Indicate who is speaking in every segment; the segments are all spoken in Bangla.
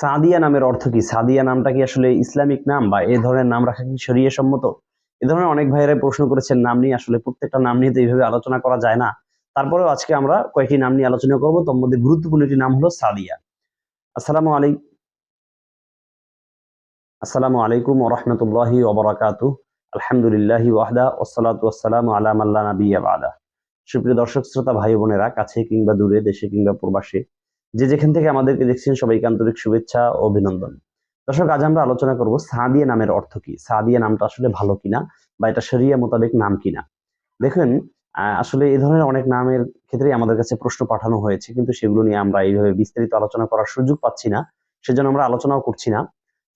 Speaker 1: সাদিয়া নামের অর্থ কি? সাদিয়া নামটা কি আসলে ইসলামিক নাম বা এই ধরনের নাম রাখা কি শরীয় সম্মত এ ধরনের অনেক ভাইয়েরা প্রশ্ন করেছেন, নাম নিয়ে আসলে প্রত্যেকটা নাম নিয়ে তো এইভাবে আলোচনা করা যায় না। তারপরেও আজকে আমরা কয়েকটি নাম নিয়ে আলোচনা করব। তোর মধ্যে গুরুত্বপূর্ণ একটি নাম হলো সাদিয়া। আসসালামু আলাইকুম আসসালামু আলাইকুম ওরহমতুল্লাহি ওবরাকাতু আলহামদুলিল্লাহি ওয়াহদা ওসালাতু ওয়াসসালামু আলা মাল্লা নাবিয়্যা বাদা। সুপ্রিয় দর্শক, শ্রোতা ভাই বোনেরা কাছে কিংবা দূরে, দেশে কিংবা প্রবাসে যে যেখান থেকে আমাদেরকে দেখছেন, সবাইকে আন্তরিক শুভেচ্ছা ও অভিনন্দন। দর্শক, আজ আমরা আলোচনা করব সাদিয়া নামের অর্থ কি? সাদিয়া নামটা আসলে ভালো কিনা বা এটা শরিয়া মোতাবেক নাম কিনা? দেখেন আসলে এই ধরনের অনেক নামের ক্ষেত্রে আমাদের কাছে প্রশ্ন পাঠানো হয়েছে, কিন্তু সেগুলো নিয়ে আমরা এইভাবে বিস্তারিত আলোচনা করার সুযোগ পাচ্ছি না, সেজন্য আমরা আলোচনাও করছি না।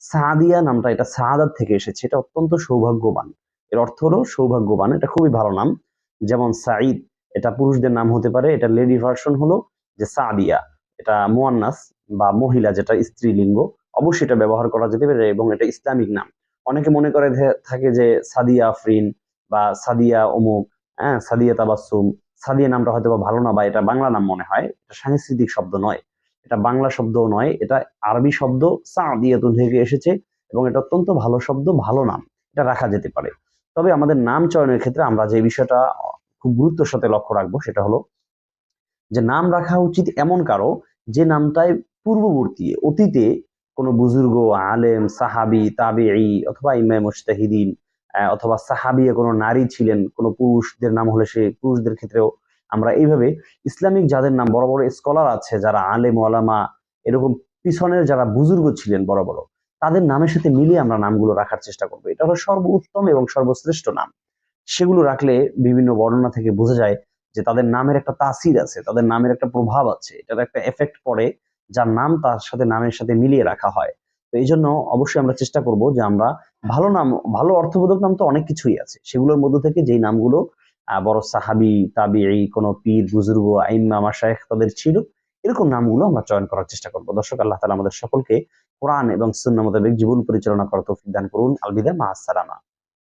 Speaker 1: সাদিয়া নামটা এটা সাদাত থেকে এসেছে, এটা অত্যন্ত সৌভাগ্যবান। এর অর্থ হলো সৌভাগ্যবান, এটা খুবই ভালো নাম। যেমন সাঈদ, এটা পুরুষদের নাম হতে পারে, এটা লেডি ভার্সন হলো যে সাদিয়া। এটা মোয়ান্নাস বা মহিলা যেটা স্ত্রীলিঙ্গ, অবশ্যই এটা ব্যবহার করা যেতে পারে এবং এটা ইসলামিক নাম। অনেকে মনে করে থাকে যে সাদিয়া আফরিন বা সাদিয়া অমুক হ্যাঁ সাদিয়া তাবাসুম সাদিয়া নামটা হয়তো বা ভালো না বা এটা বাংলা নাম মনে হয়, এটা সাংস্কৃতিক শব্দ নয়। এটা বাংলা শব্দও নয়, এটা আরবি শব্দ সাদিয়াতুন থেকে এসেছে এবং এটা অত্যন্ত ভালো শব্দ, ভালো নাম। এটা রাখা যেতে পারে। তবে আমাদের নাম চয়নের ক্ষেত্রে আমরা যে বিষয়টা খুব গুরুত্বের সাথে লক্ষ্য রাখব সেটা হলো যে নাম রাখা উচিত এমন কারও যে নামটায় পূর্ববর্তী, অতীতে কোনো বুজুর্গ, আলেম, সাহাবি, তাবেঈ অথবা ইমাম মুস্তাহিদিন অথবা সাহাবিয়া কোনো নারী ছিলেন, কোনো পুরুষদের নাম হলে সে পুরুষদের ক্ষেত্রেও আমরা এইভাবে ইসলামিক যাদের নাম বড় বড় স্কলার আছে, যারা আলেম, ওলামা, এরকম পিছনের যারা বুজুর্গ ছিলেন বড় বড়, তাদের নামের সাথে মিলিয়ে আমরা নামগুলো রাখার চেষ্টা করব। এটা হলো সর্বোত্তম এবং সর্বশ্রেষ্ঠ নাম। সেগুলো রাখলে বিভিন্ন বর্ণনা থেকে বোঝা যায় যে তাদের নামের একটা তাসির আছে, তাদের নামের একটা প্রভাব আছে, এটার একটা এফেক্ট পড়ে যার নাম তার সাথে নামের সাথে মিলিয়ে রাখা হয়। তো এই জন্য অবশ্যই আমরা চেষ্টা করব যে আমরা ভালো নাম, ভালো অর্থবোধক নাম তো অনেক কিছুই আছে। সেগুলোর মধ্য থেকে যেই নামগুলো বড় সাহাবি, তাবিঈ, কোনো পীর, বুজুর্গ, আইম্মা, মাশায়েখ তাদের ছিল, এরকম নামগুলো আমরা চয়ন করার চেষ্টা করব। দর্শক, আল্লাহ তালা আমাদের সকলকে কোরআন এবং সুন্না মোতাবেক জীবন পরিচালনা করার তৌফিক দান করুন। আলবিদা, মা আসসালামা।